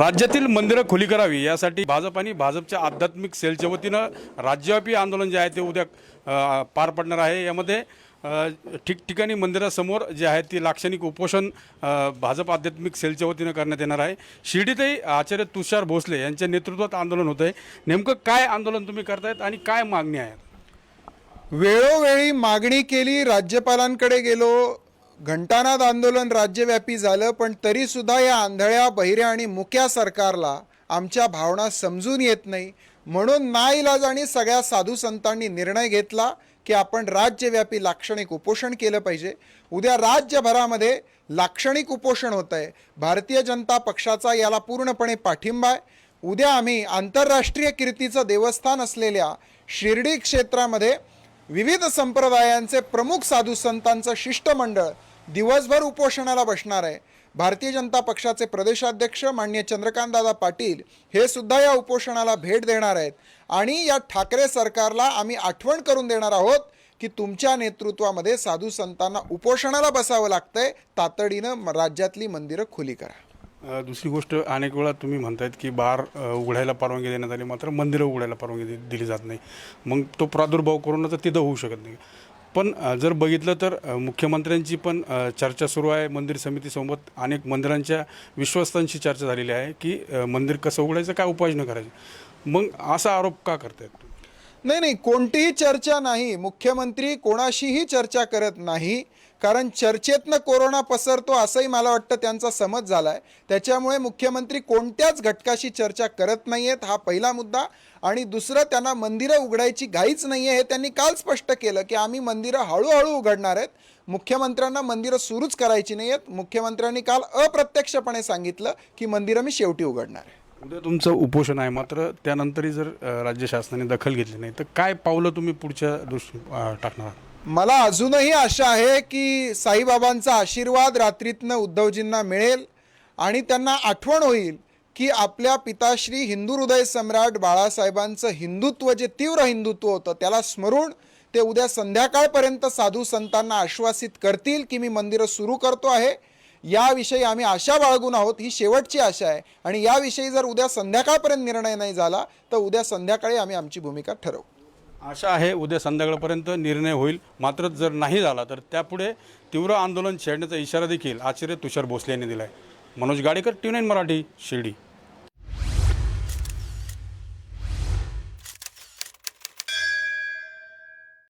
राज्यातील मंदिरं खुली करावी यासाठी भाजप आणि भाजपच्या आध्यात्मिक सेलच्या वतीनं राज्यव्यापी आंदोलन जे आहे ते उद्या पार पडणार आहे. यामध्ये ठिकठिकाणी मंदिरासमोर जे आहे ती लाक्षणिक उपोषण भाजप आध्यात्मिक सेलच्या वतीनं करण्यात येणार आहे. शिर्डीतही आचार्य तुषार भोसले यांच्या नेतृत्वात आंदोलन होतं आहे. नेमकं काय आंदोलन तुम्ही करतायत आणि काय मागणी आहेत वेळोवेळी मागणी केली राज्यपालांकडे गेलो घंटानाद आंदोलन राज्यव्यापी झालं पण तरीसुद्धा या आंधळ्या बहिऱ्या आणि मुक्या सरकारला आमच्या भावना समजून येत नाही. म्हणून नाईलाजाने सगळ्या साधू संतांनी निर्णय घेतला की आपण राज्यव्यापी लाक्षणिक उपोषण केलं पाहिजे. उद्या राज्यभरामध्ये लाक्षणिक उपोषण होत आहे. भारतीय जनता पक्षाचा याला पूर्णपणे पाठिंबा आहे. उद्या आम्ही आंतरराष्ट्रीय कीर्तीचं देवस्थान असलेल्या शिर्डी क्षेत्रामध्ये विविध संप्रदायांचे प्रमुख साधू संतांचं शिष्टमंडळ दिवसभर उपोषणाला बसणार आहे. भारतीय जनता पक्षाचे प्रदेशाध्यक्ष माननीय चंद्रकांतदादा पाटील हे सुद्धा या उपोषणाला भेट देणार आहेत. आणि या ठाकरे सरकारला आम्ही आठवण करून देणार आहोत की तुमच्या नेतृत्वामध्ये साधू संतांना उपोषणाला बसावं लागतंय. तातडीनं राज्यातली मंदिरं खुली करा. दुसरी गोष्ट अनेक वेळा तुम्ही म्हणतायत की बार उघडायला परवानगी देण्यात आली मात्र मंदिरं उघडायला परवानगी दिली जात नाही. मग तो प्रादुर्भाव कोरोनाचा तिथं होऊ शकत नाही. पण जर बघितलं तर मुख्यमंत्र्यांची पण चर्चा सुरू आहे. मंदिर समितीसोबत अनेक मंदिरांच्या विश्वस्तांशी चर्चा झालेली आहे की मंदिर कसं उघडायचं काय उपाययोजना करायची? मग असा आरोप का करतायत? नाही नाही. कोणतीही चर्चा नाही. मुख्यमंत्री कोणाशीही चर्चा करत नाही. कारण चर्चेतनं कोरोना पसरतो असंही मला वाटतं त्यांचा समज झाला आहे त्याच्यामुळे मुख्यमंत्री कोणत्याच घटकाशी चर्चा करत नाही आहेत हा पहिला मुद्दा. आणि दुसरं त्यांना मंदिरं उघडायची घाईच नाही आहे हे त्यांनी काल स्पष्ट केलं की आम्ही मंदिरं हळूहळू उघडणार आहेत. मुख्यमंत्र्यांना मंदिरं सुरूच करायची नाही आहेत मुख्यमंत्र्यांनी काल अप्रत्यक्षपणे सांगितलं की मंदिरं मी शेवटी उघडणार आहे. उद्या तुमचं उपोषण आहे. मात्र त्यानंतरही जर राज्य शासनाने दखल घेतली नाही तर काय पावलं तुम्ही पुढच्या दृष्टी टाकणार आहात? मला अजूनही आशा आहे की साईबाबांचा आशीर्वाद रात्रीतनं उद्धवजींना मिळेल आणि त्यांना आठवण होईल की आपल्या पिताश्री हिंदू हृदय सम्राट बाळासाहेबांचं हिंदुत्व जे तीव्र हिंदुत्व होतं त्याला स्मरून ते उद्या संध्याकाळपर्यंत साधू संतांना आश्वासित करतील की मी मंदिरं सुरू करतो आहे. याविषयी आम्ही आशा बाळगून आहोत ही शेवटची आशा आहे. आणि याविषयी जर उद्या संध्याकाळपर्यंत निर्णय नाही झाला तर उद्या संध्याकाळी आम्ही आमची भूमिका ठरवू. आशा आहे उद्या संध्याकाळपर्यंत निर्णय होईल. मात्र जर नाही झाला तर त्यापुढे तीव्र आंदोलन छेडण्याचा इशारा देखील आचार्य तुषार भोसले यांनी दिला आहे मनोज गाडेकर टी मराठी शिर्डी.